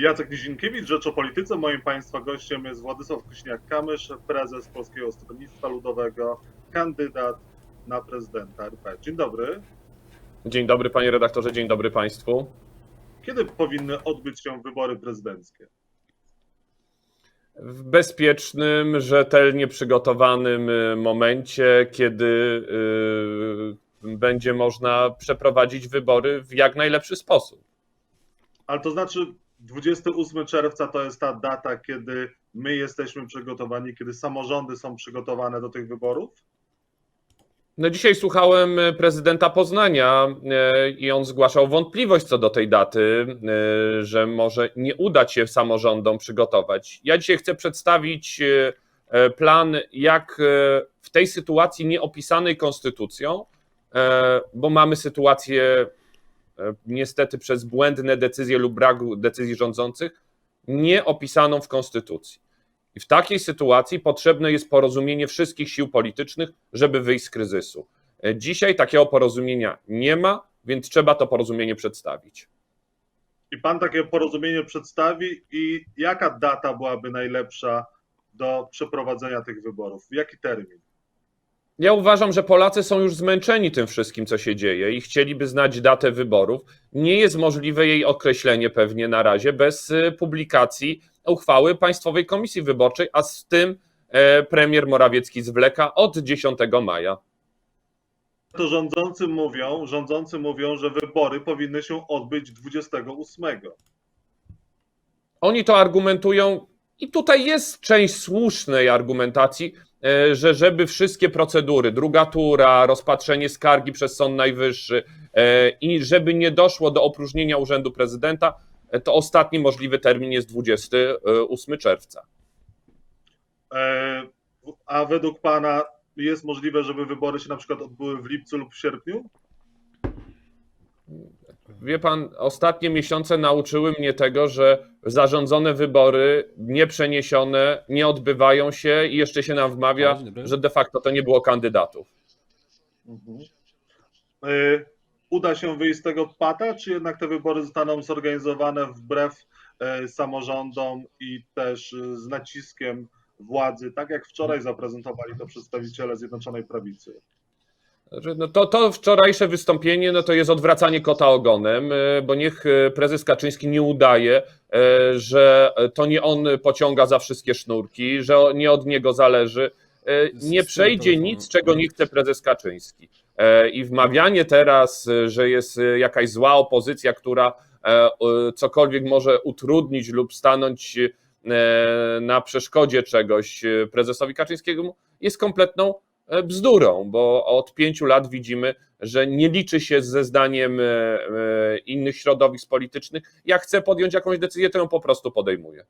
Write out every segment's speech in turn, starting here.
Jacek Nizinkiewicz, Rzecz o Polityce. Moim Państwa gościem jest Władysław Kośniak-Kamysz, prezes Polskiego Stronnictwa Ludowego, kandydat na prezydenta RP. Dzień dobry. Dzień dobry panie redaktorze, dzień dobry państwu. Kiedy powinny odbyć się wybory prezydenckie? W bezpiecznym, rzetelnie przygotowanym y, momencie, kiedy y, będzie można przeprowadzić wybory w jak najlepszy sposób. Ale to znaczy 28 czerwca to jest ta data, kiedy my jesteśmy przygotowani, kiedy samorządy są przygotowane do tych wyborów? No dzisiaj słuchałem y, prezydenta Poznania y, i on zgłaszał wątpliwość co do tej daty, y, że może nie uda się samorządom przygotować. Ja dzisiaj chcę przedstawić plan, jak w tej sytuacji nieopisanej konstytucją, bo mamy sytuację niestety przez błędne decyzje lub brak decyzji rządzących, nieopisaną w konstytucji. I w takiej sytuacji potrzebne jest porozumienie wszystkich sił politycznych, żeby wyjść z kryzysu. E, Dzisiaj takiego porozumienia nie ma, więc trzeba to porozumienie przedstawić. I Pan takie porozumienie przedstawi i jaka data byłaby najlepsza do przeprowadzenia tych wyborów? Jaki termin? Ja uważam, że Polacy są już zmęczeni tym wszystkim, co się dzieje i chcieliby znać datę wyborów. Nie jest możliwe jej określenie pewnie na razie bez y, publikacji uchwały Państwowej Komisji Wyborczej, a z tym e, premier Morawiecki zwleka od 10 maja. To rządzący mówią, rządzący mówią, że wybory powinny się odbyć 28. Oni to argumentują, i tutaj jest część słusznej argumentacji, że żeby wszystkie procedury, druga tura, rozpatrzenie skargi przez Sąd Najwyższy e, i żeby nie doszło do opróżnienia Urzędu Prezydenta, e, to ostatni możliwy termin jest 28 czerwca. E, A według Pana jest możliwe, żeby wybory się na przykład odbyły w lipcu lub w sierpniu? Wie pan, ostatnie miesiące nauczyły mnie tego, że zarządzone wybory, nieprzeniesione, nie odbywają się i jeszcze się nam wmawia, że de facto to nie było kandydatów. Mhm. E, Uda się wyjść z tego pata, czy jednak te wybory zostaną zorganizowane wbrew e, samorządom i też e, z naciskiem władzy, tak jak wczoraj zaprezentowali to przedstawiciele Zjednoczonej Prawicy? Znaczy, No to, to wczorajsze wystąpienie no to jest odwracanie kota ogonem, e, bo niech e, prezes Kaczyński nie udaje, e, że to nie on pociąga za wszystkie sznurki, że nie od niego zależy. Nie przejdzie nic, czego nie chce prezes Kaczyński. I wmawianie teraz, że jest jakaś zła opozycja, która cokolwiek może utrudnić lub stanąć na przeszkodzie czegoś prezesowi Kaczyńskiemu, jest kompletną bzdurą, bo od pięciu lat widzimy, że nie liczy się ze zdaniem e, e, innych środowisk politycznych. Jak chce podjąć jakąś decyzję, to ją po prostu podejmuje.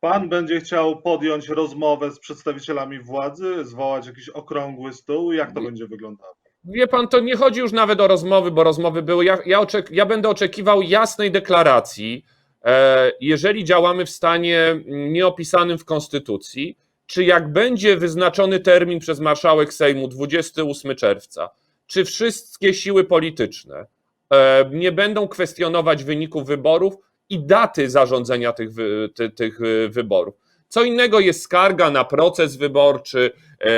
Pan będzie chciał podjąć rozmowę z przedstawicielami władzy, zwołać jakiś okrągły stół. Jak to Nie. będzie wyglądało? Wie pan, to nie chodzi już nawet o rozmowy, bo rozmowy były. Ja, ja, oczek, ja będę oczekiwał jasnej deklaracji, e, jeżeli działamy w stanie mm, nieopisanym w Konstytucji, czy jak będzie wyznaczony termin przez marszałek Sejmu 28 czerwca, czy wszystkie siły polityczne e, nie będą kwestionować wyników wyborów i daty zarządzenia tych, ty, tych y, wyborów. Co innego jest skarga na proces wyborczy e,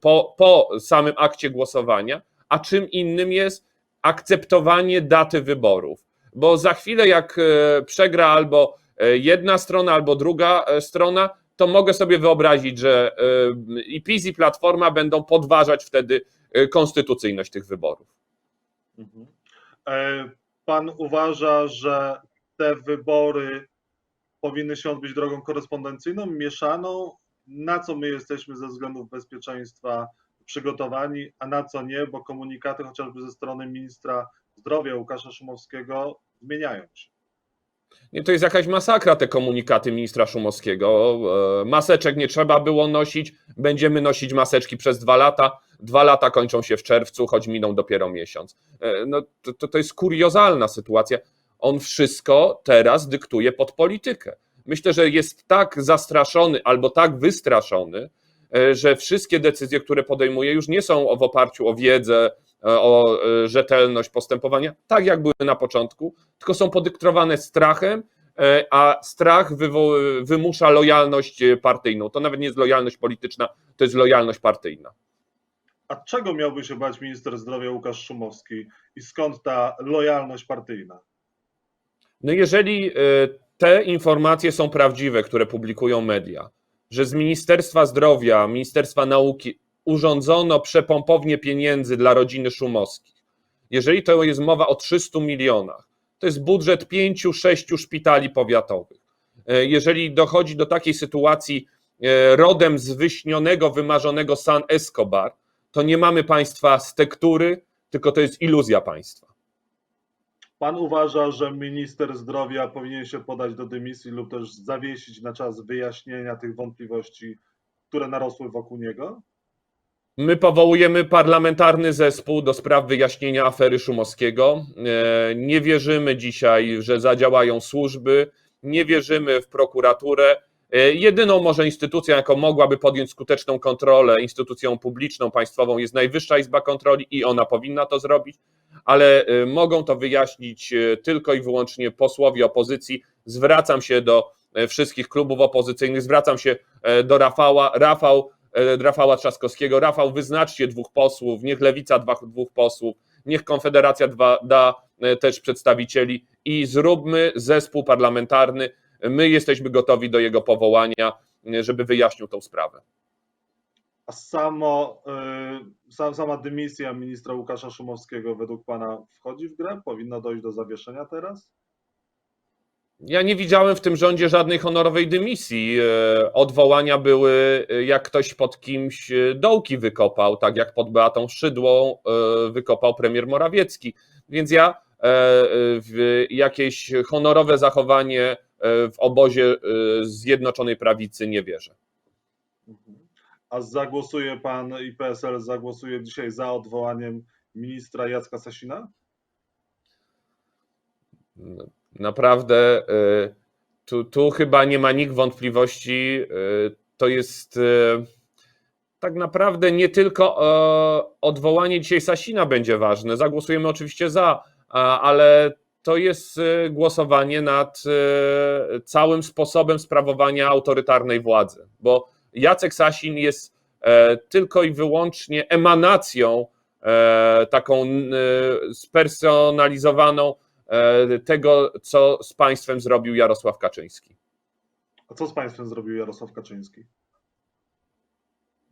po, po samym akcie głosowania, a czym innym jest akceptowanie daty wyborów. Bo za chwilę, jak e, przegra albo e, jedna strona, albo druga e, strona, to mogę sobie wyobrazić, że e, i PiS, i Platforma będą podważać wtedy e, konstytucyjność tych wyborów. Mhm. E, Pan uważa, że te wybory powinny się odbyć drogą korespondencyjną, mieszaną? Na co my jesteśmy ze względów bezpieczeństwa przygotowani, a na co nie, bo komunikaty chociażby ze strony ministra zdrowia Łukasza Szumowskiego zmieniają się. To jest jakaś masakra, te komunikaty ministra Szumowskiego. E, Maseczek nie trzeba było nosić, będziemy nosić maseczki przez dwa lata. Dwa lata kończą się w czerwcu, choć miną dopiero miesiąc. E, No, to, to, to jest kuriozalna sytuacja. On wszystko teraz dyktuje pod politykę. Myślę, że jest tak zastraszony albo tak wystraszony, e, że wszystkie decyzje, które podejmuje, już nie są w oparciu o wiedzę, o e, rzetelność postępowania, tak jak były na początku, tylko są podyktowane strachem, e, a strach wymusza lojalność e, partyjną. To nawet nie jest lojalność polityczna, to jest lojalność partyjna. A czego miałby się bać minister zdrowia Łukasz Szumowski i skąd ta lojalność partyjna? No jeżeli e, te informacje są prawdziwe, które publikują media, że z Ministerstwa Zdrowia, Ministerstwa Nauki urządzono przepompownię pieniędzy dla rodziny Szumowskich, jeżeli to jest mowa o 300 milionach, to jest budżet pięciu, sześciu szpitali powiatowych. E, Jeżeli dochodzi do takiej sytuacji e, rodem z wyśnionego, wymarzonego San Escobar, to nie mamy państwa z tektury, tylko to jest iluzja państwa. Pan uważa, że minister zdrowia powinien się podać do dymisji lub też zawiesić na czas wyjaśnienia tych wątpliwości, które narosły wokół niego? My powołujemy parlamentarny zespół do spraw wyjaśnienia afery Szumowskiego. E, Nie wierzymy dzisiaj, że zadziałają służby, nie wierzymy w prokuraturę. E, Jedyną może instytucją, jaką mogłaby podjąć skuteczną kontrolę, instytucją publiczną, państwową, jest Najwyższa Izba Kontroli i ona powinna to zrobić, ale e, mogą to wyjaśnić tylko i wyłącznie posłowie opozycji. Zwracam się do wszystkich klubów opozycyjnych, zwracam się do Rafała. Rafał, Rafała Trzaskowskiego. Rafał, wyznaczcie dwóch posłów, niech Lewica dwa, dwóch posłów, niech Konfederacja dwa, da e, też przedstawicieli i zróbmy zespół parlamentarny. My jesteśmy gotowi do jego powołania, e, żeby wyjaśnił tą sprawę. A samo, sam, sama dymisja ministra Łukasza Szumowskiego według pana wchodzi w grę? Powinno dojść do zawieszenia teraz? Ja nie widziałem w tym rządzie żadnej honorowej dymisji. E, Odwołania były, e, jak ktoś pod kimś e, dołki wykopał, tak jak pod Beatą Szydłą wykopał premier Morawiecki. Więc ja w jakieś honorowe zachowanie w obozie Zjednoczonej Prawicy nie wierzę. Mhm. A zagłosuje pan i PSL zagłosuje dzisiaj za odwołaniem ministra Jacka Sasina? Naprawdę y, tu, tu chyba nie ma nikt wątpliwości. y, To jest y, tak naprawdę nie tylko e, odwołanie dzisiaj Sasina będzie ważne. Zagłosujemy oczywiście za, ale to jest głosowanie nad całym sposobem sprawowania autorytarnej władzy, bo Jacek Sasin jest e, tylko i wyłącznie emanacją e, taką spersonalizowaną tego, co z państwem zrobił Jarosław Kaczyński. A co z państwem zrobił Jarosław Kaczyński?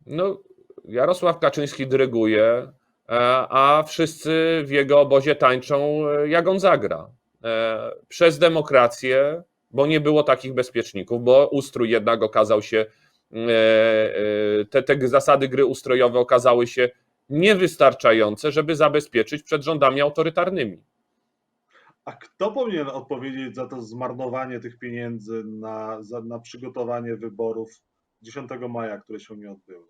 No, Jarosław Kaczyński dyryguje, e, a wszyscy w jego obozie tańczą, e, jak on zagra. E, Przez demokrację, bo nie było takich bezpieczników, bo ustrój jednak okazał się, e, e, te, te zasady gry ustrojowe okazały się niewystarczające, żeby zabezpieczyć przed rządami autorytarnymi. A kto powinien odpowiedzieć za to zmarnowanie tych pieniędzy na, za, na przygotowanie wyborów 10 maja, które się nie odbyły?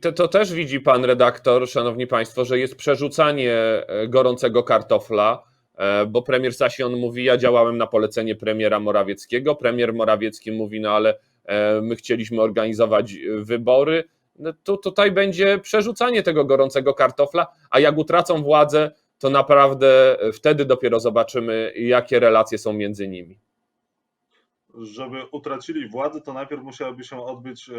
To, to też widzi pan redaktor, szanowni państwo, że jest przerzucanie e, gorącego kartofla, e, bo premier Sasin mówi, ja działałem na polecenie premiera Morawieckiego, premier Morawiecki mówi, no ale e, my chcieliśmy organizować wybory, no to tutaj będzie przerzucanie tego gorącego kartofla, a jak utracą władzę, to naprawdę e, wtedy dopiero zobaczymy, jakie relacje są między nimi. Żeby utracili władzę, to najpierw musiałyby się odbyć e,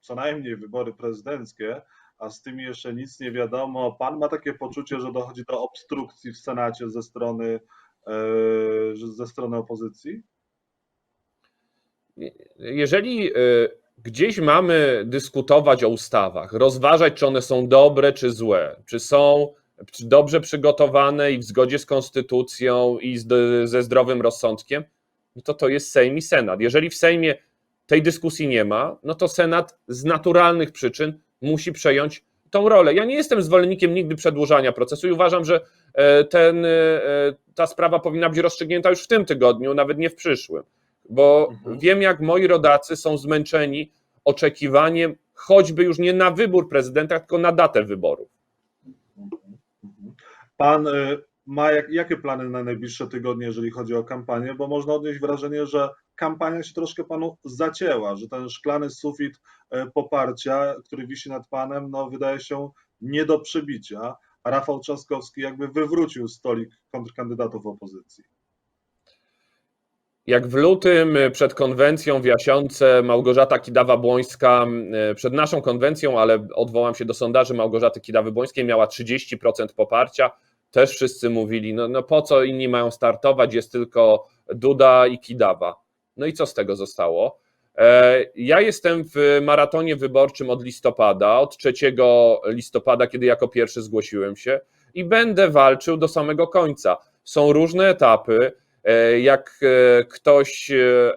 co najmniej wybory prezydenckie, a z tymi jeszcze nic nie wiadomo. Pan ma takie poczucie, że dochodzi do obstrukcji w Senacie ze strony, e, ze strony opozycji? jeżeli gdzieś mamy dyskutować o ustawach, rozważać, czy one są dobre, czy złe, czy są dobrze przygotowane i w zgodzie z konstytucją i z, ze zdrowym rozsądkiem, no to to jest Sejm i Senat. Jeżeli w Sejmie tej dyskusji nie ma, no to Senat z naturalnych przyczyn musi przejąć tą rolę. Ja nie jestem zwolennikiem nigdy przedłużania procesu i uważam, że e, ten, e, ta sprawa powinna być rozstrzygnięta już w tym tygodniu, nawet nie w przyszłym bo Mhm. wiem, jak moi rodacy są zmęczeni oczekiwaniem choćby już nie na wybór prezydenta, tylko na datę wyborów. Pan e, ma jak, jakie plany na najbliższe tygodnie, jeżeli chodzi o kampanię? Bo można odnieść wrażenie, że kampania się troszkę panu zacięła, że ten szklany sufit e, poparcia, który wisi nad panem, no wydaje się nie do przebicia, Rafał Trzaskowski jakby wywrócił stolik kontrkandydatów opozycji. Jak w lutym y, przed konwencją w Jasiące Małgorzata Kidawa-Błońska, y, przed naszą konwencją, ale odwołam się do sondaży Małgorzaty Kidawy-Błońskiej, miała 30% poparcia, też wszyscy mówili, no, no po co inni mają startować, jest tylko Duda i Kidawa. No i co z tego zostało? E, Ja jestem w maratonie wyborczym od listopada, od 3 listopada, kiedy jako pierwszy zgłosiłem się i będę walczył do samego końca. Są różne etapy. E, Jak e, ktoś e,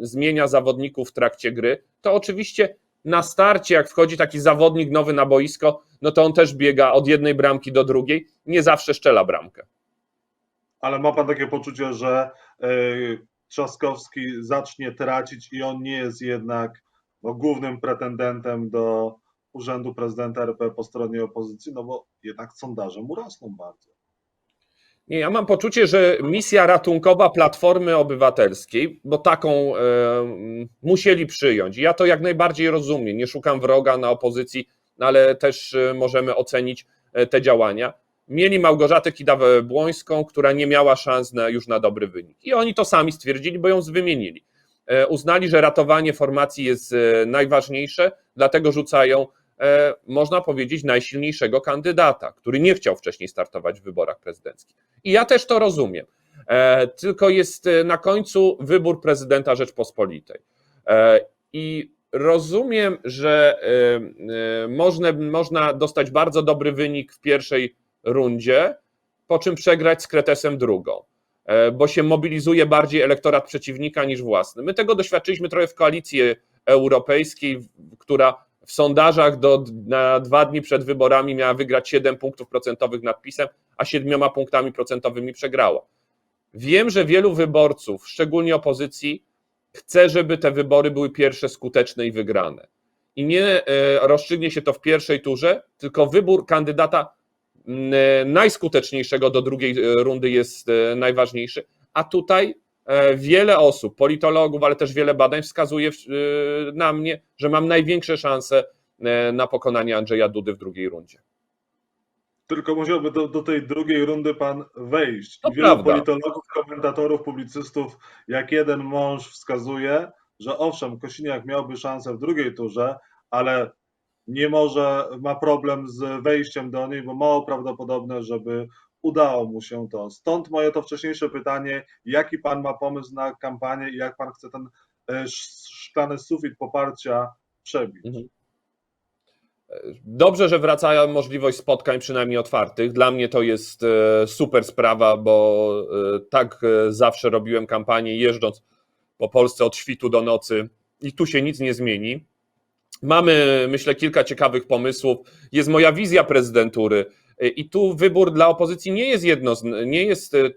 zmienia zawodników w trakcie gry, to oczywiście na starcie, jak wchodzi taki zawodnik nowy na boisko, no to on też biega od jednej bramki do drugiej, nie zawsze szczela bramkę. Ale ma pan takie poczucie, że Trzaskowski zacznie tracić i on nie jest jednak no, głównym pretendentem do urzędu prezydenta RP po stronie opozycji, no bo jednak sondaże mu rosną bardzo. Nie, ja mam poczucie, że misja ratunkowa Platformy Obywatelskiej, bo taką e, musieli przyjąć. Ja to jak najbardziej rozumiem. Nie szukam wroga na opozycji, ale też e, możemy ocenić e, te działania. Mieli Małgorzatę Kidawę-Błońską, która nie miała szans na, już na dobry wynik. I oni to sami stwierdzili, bo ją wymienili. Uznali, że ratowanie formacji jest najważniejsze, dlatego rzucają, można powiedzieć, najsilniejszego kandydata, który nie chciał wcześniej startować w wyborach prezydenckich. I ja też to rozumiem. E, Tylko jest e, na końcu wybór prezydenta Rzeczpospolitej. E, I rozumiem, że e, e, można, można dostać bardzo dobry wynik w pierwszej rundzie, po czym przegrać z Kretesem drugą, e, bo się mobilizuje bardziej elektorat przeciwnika niż własny. My tego doświadczyliśmy trochę w koalicji europejskiej, która w sondażach do, na dwa dni przed wyborami miała wygrać 7 punktów procentowych nad PiSem, a siedmioma punktami procentowymi przegrała. Wiem, że wielu wyborców, szczególnie opozycji, chce, żeby te wybory były pierwsze skuteczne i wygrane. I nie e, rozstrzygnie się to w pierwszej turze, tylko wybór kandydata e, najskuteczniejszego do drugiej e, rundy jest najważniejszy. A tutaj wiele osób, politologów, ale też wiele badań wskazuje e, na mnie, że mam największe szanse e, na pokonanie Andrzeja Dudy w drugiej rundzie. Tylko musiałby do, do tej drugiej rundy pan wejść. To wielu prawda. politologów, komentatorów, publicystów, jak jeden mąż wskazuje, że owszem, Kosiniak miałby szansę w drugiej turze, ale nie może, ma problem z wejściem do niej, bo mało prawdopodobne, żeby udało mu się to. Stąd moje to wcześniejsze pytanie, jaki pan ma pomysł na kampanię i jak pan chce ten e, sz- szklany sufit poparcia przebić? Mhm. Dobrze, że wraca możliwość spotkań przynajmniej otwartych. Dla mnie to jest e, super sprawa, bo e, tak zawsze robiłem kampanię jeżdżąc po Polsce od świtu do nocy i tu się nic nie zmieni. Mamy, myślę, kilka ciekawych pomysłów. Jest moja wizja prezydentury i tu wybór dla opozycji nie jest jedno, nie jest, e, e,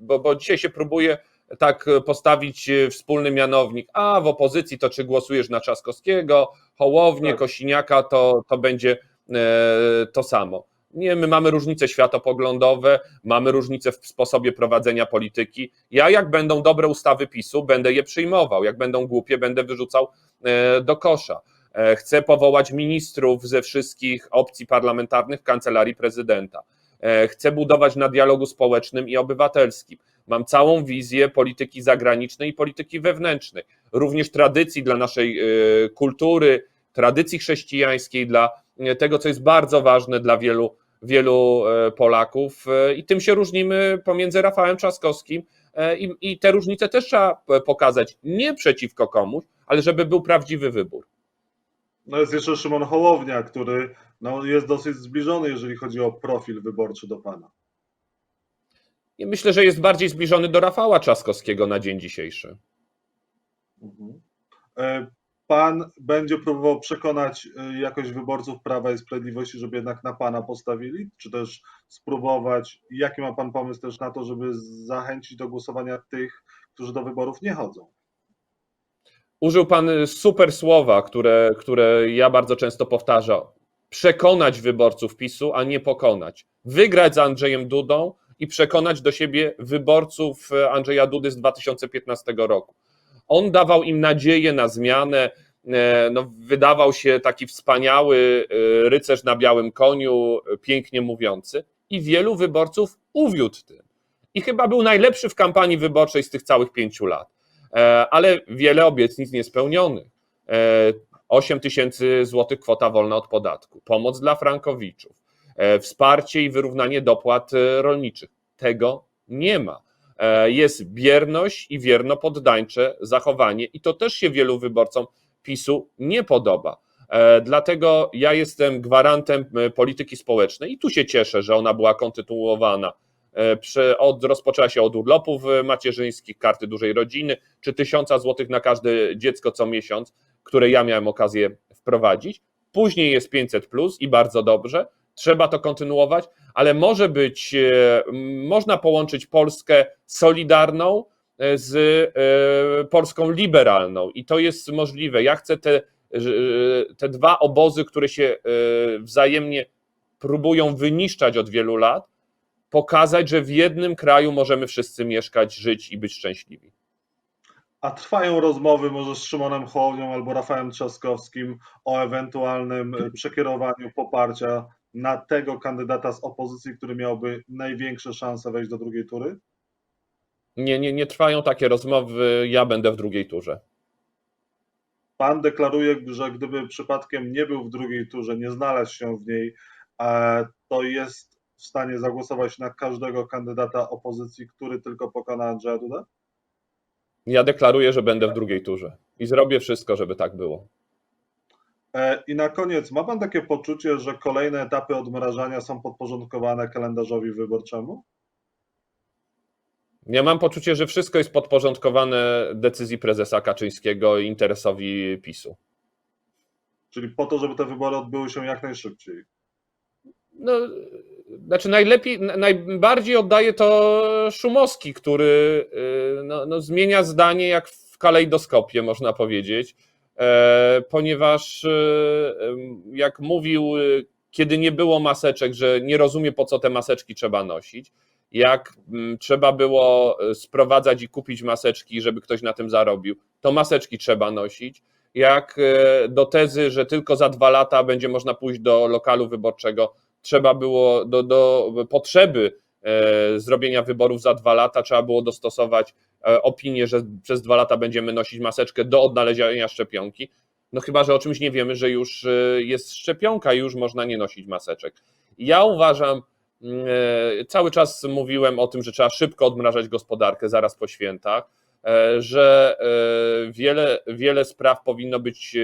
bo, bo dzisiaj się próbuje tak postawić wspólny mianownik, a w opozycji to czy głosujesz na Trzaskowskiego, Hołownię, Tak. Kosiniaka, to, to będzie e, to samo. Nie, my mamy różnice światopoglądowe, mamy różnice w sposobie prowadzenia polityki. Ja, jak będą dobre ustawy PiSu, będę je przyjmował. Jak będą głupie, będę wyrzucał e, do kosza. E, Chcę powołać ministrów ze wszystkich opcji parlamentarnych kancelarii prezydenta. E, Chcę budować na dialogu społecznym i obywatelskim. Mam całą wizję polityki zagranicznej i polityki wewnętrznej, również tradycji dla naszej e, kultury, tradycji chrześcijańskiej, dla tego, co jest bardzo ważne dla wielu, wielu Polaków. I tym się różnimy pomiędzy Rafałem Trzaskowskim i, i te różnice też trzeba pokazać nie przeciwko komuś, ale żeby był prawdziwy wybór. No jest jeszcze Szymon Hołownia, który no, jest dosyć zbliżony, jeżeli chodzi o profil wyborczy do pana. I myślę, że jest bardziej zbliżony do Rafała Trzaskowskiego na dzień dzisiejszy. Mhm. E, Pan będzie próbował przekonać e, jakoś wyborców Prawa i Sprawiedliwości, żeby jednak na pana postawili, czy też spróbować, jaki ma pan pomysł też na to, żeby zachęcić do głosowania tych, którzy do wyborów nie chodzą? Użył pan super słowa, które, które ja bardzo często powtarzam. Przekonać wyborców PiSu, a nie pokonać. Wygrać z Andrzejem Dudą i przekonać do siebie wyborców Andrzeja Dudy z 2015 roku. On dawał im nadzieję na zmianę, e, no, wydawał się taki wspaniały rycerz na białym koniu, pięknie mówiący, i wielu wyborców uwiódł tym. I chyba był najlepszy w kampanii wyborczej z tych całych pięciu lat. E, Ale wiele obietnic niespełnionych. E, 8 tysięcy złotych kwota wolna od podatku, pomoc dla frankowiczów, e, wsparcie i wyrównanie dopłat e, rolniczych. Tego nie ma. E, Jest bierność i wierno poddańcze zachowanie, i to też się wielu wyborcom PiSu nie podoba. E, Dlatego ja jestem gwarantem e, polityki społecznej i tu się cieszę, że ona była kontynuowana. E, Przy, od, rozpoczęła się od urlopów e, macierzyńskich, karty dużej rodziny, czy tysiąca złotych na każde dziecko co miesiąc, które ja miałem okazję wprowadzić. Później jest 500 plus i bardzo dobrze. Trzeba to kontynuować, ale może być, e, można połączyć Polskę solidarną z Polską liberalną i to jest możliwe. Ja chcę te, te dwa obozy, które się wzajemnie próbują wyniszczać od wielu lat, pokazać, że w jednym kraju możemy wszyscy mieszkać, żyć i być szczęśliwi. A trwają rozmowy może z Szymonem Hołownią albo Rafałem Trzaskowskim o ewentualnym e, przekierowaniu poparcia na tego kandydata z opozycji, który miałby największe szanse wejść do drugiej tury? Nie, nie, nie trwają takie rozmowy, ja będę w drugiej turze. Pan deklaruje, że gdyby przypadkiem nie był w drugiej turze, nie znalazł się w niej, e, to jest w stanie zagłosować na każdego kandydata opozycji, który tylko pokona Andrzeja Duda? Ja deklaruję, że będę w drugiej turze i zrobię wszystko, żeby tak było. E, I na koniec, ma Pan takie poczucie, że kolejne etapy odmrażania są podporządkowane kalendarzowi wyborczemu? Ja mam poczucie, że wszystko jest podporządkowane decyzji prezesa Kaczyńskiego i interesowi PiSu. Czyli po to, żeby te wybory odbyły się jak najszybciej. No, znaczy najlepiej, na- najbardziej oddaje to Szumowski, który y, no, no, zmienia zdanie jak w kalejdoskopie, można powiedzieć, e, ponieważ y, jak mówił, y, kiedy nie było maseczek, że nie rozumie po co te maseczki trzeba nosić, jak trzeba było y, sprowadzać i kupić maseczki, żeby ktoś na tym zarobił, to maseczki trzeba nosić. Jak e, do tezy, że tylko za dwa lata będzie można pójść do lokalu wyborczego, trzeba było do, do potrzeby e, zrobienia wyborów za dwa lata, trzeba było dostosować e, opinię, że przez dwa lata będziemy nosić maseczkę do odnalezienia szczepionki. No chyba, że o czymś nie wiemy, że już e, jest szczepionka i już można nie nosić maseczek. Ja uważam, mm, cały czas mówiłem o tym, że trzeba szybko odmrażać gospodarkę zaraz po świętach, że wiele, wiele spraw powinno być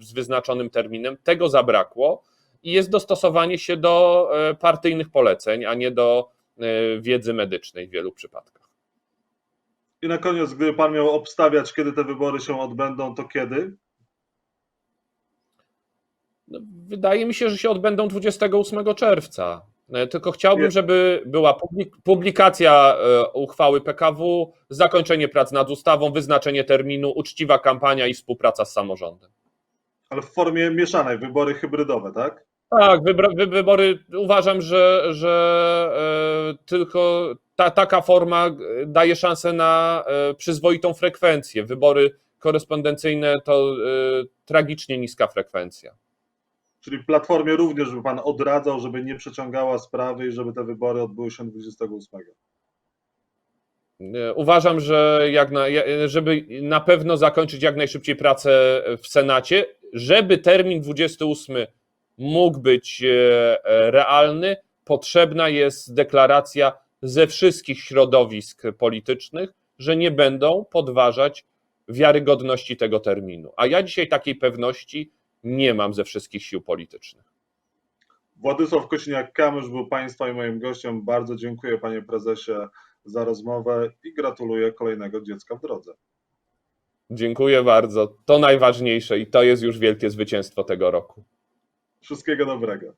z wyznaczonym terminem. Tego zabrakło i jest dostosowanie się do e, partyjnych poleceń, a nie do e, wiedzy medycznej w wielu przypadkach. I na koniec, gdyby Pan miał obstawiać, kiedy te wybory się odbędą, to kiedy? No, Wydaje mi się, że się odbędą 28 czerwca. E, Tylko chciałbym, żeby była publik- publikacja uchwały PKW, zakończenie prac nad ustawą, wyznaczenie terminu, uczciwa kampania i współpraca z samorządem. Ale w formie mieszanej, wybory hybrydowe, tak? Tak, wybra- wy- wybory uważam, że, że e, tylko ta, taka forma e, daje szansę na e, przyzwoitą frekwencję. Wybory korespondencyjne to e, tragicznie niska frekwencja. Czyli Platformie również by Pan odradzał, żeby nie przeciągała sprawy i żeby te wybory odbyły się 28. E, Uważam, że jak na, żeby na pewno zakończyć jak najszybciej pracę w Senacie, żeby termin 28 mógł być e, e, realny, potrzebna jest deklaracja ze wszystkich środowisk politycznych, że nie będą podważać wiarygodności tego terminu. A ja dzisiaj takiej pewności nie mam ze wszystkich sił politycznych. Władysław Kośniak-Kamysz był Państwa i moim gościem. Bardzo dziękuję Panie Prezesie za rozmowę i gratuluję kolejnego dziecka w drodze. Dziękuję bardzo. To najważniejsze i to jest już wielkie zwycięstwo tego roku. Wszystkiego dobrego.